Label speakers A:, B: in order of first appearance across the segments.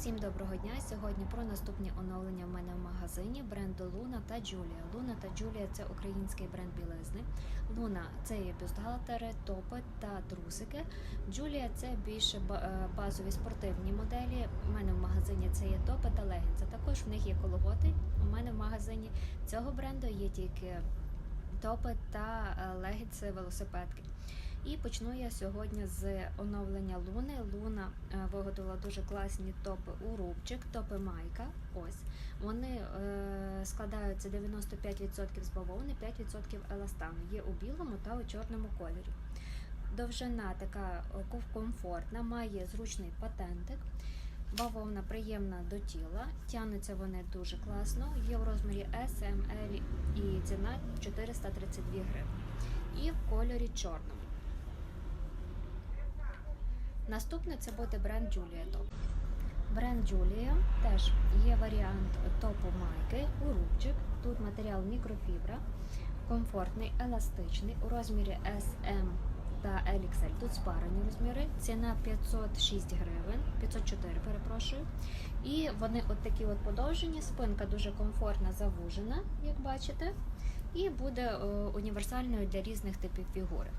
A: Всім доброго дня! Сьогодні про наступні оновлення в мене в магазині бренду Луна та Джулія. Луна та Джулія це український бренд білизни. Луна це є бюстгальтери, топи та трусики. Джулія це більше е, базові спортивні моделі. У мене в магазині це є топи та легінси. Також в них є колготи. У мене в магазині цього бренду є тільки топи та е, легінси велосипедки. І почну я сьогодні з оновлення Луни. Луна е, виготовила дуже класні топи у рубчик, топи майка. Ось вони е, складаються 95% з бавовни, 5% еластану. Є у білому та у чорному кольорі. Довжина така е, комфортна, має зручний патентик. Бавовна приємна до тіла, тягнуться вони дуже класно. Є в розмірі S, M, L і ціна 432 гривні. І в кольорі чорному. Наступне це буде бренд Julia Top. Бренд Julia теж є варіант топу майки у рубчик. Тут матеріал мікрофібра, комфортний, еластичний у розмірі S, M та LXL. Тут спарені розміри. Ціна 506 гривень, 504, перепрошую. І вони от такі от подовжені, спинка дуже комфортна, завужена, як бачите, і буде е, універсальною для різних типів фігури.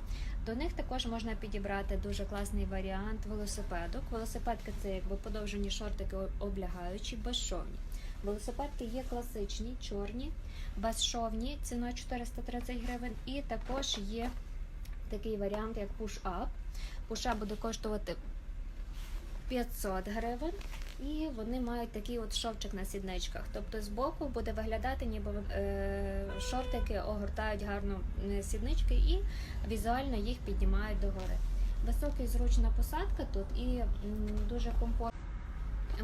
A: До них також можна підібрати дуже класний варіант велосипедок. Велосипедки це якби подовжені шортики облягаючі, безшовні. Велосипедки є класичні, чорні, безшовні, ціною 430 гривень. І також є такий варіант, як push-up. Push-up буде коштувати 500 гривень. І вони мають такий от шовчик на сідничках. Тобто збоку буде виглядати, ніби е, шортики огортають гарно е, сіднички і візуально їх піднімають догори. Висока і зручна посадка тут і дуже комфортно.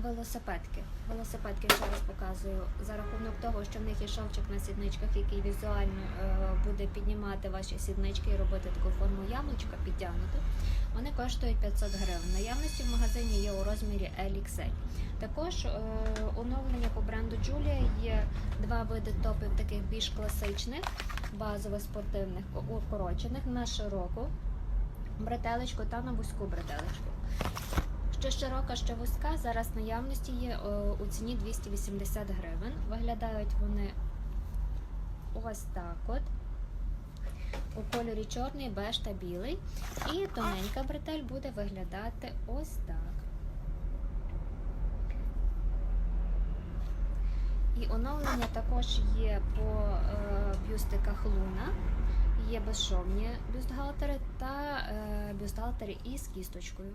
A: Велосипедки. Велосипедки ще раз показую за рахунок того, що в них є шовчик на сідничках, який візуально е, буде піднімати ваші сіднички і робити таку форму яблучка підтягнуту. Вони коштують 500 гривень. Наявності в магазині є у розмірі LXL. Також е, оновлення по бренду Julia є два види топів таких більш класичних, базових спортивних, укорочених на широку бретелечку та на вузьку бретелечку. Що широка, що вузька, зараз наявності є е, у ціні 280 гривень. Виглядають вони ось так от. У кольорі чорний, беж та білий. І тоненька бретель буде виглядати ось так. І оновлення також є по е, бюстиках Луна. Є безшовні бюстгальтери та е, бюстгальтери із кісточкою.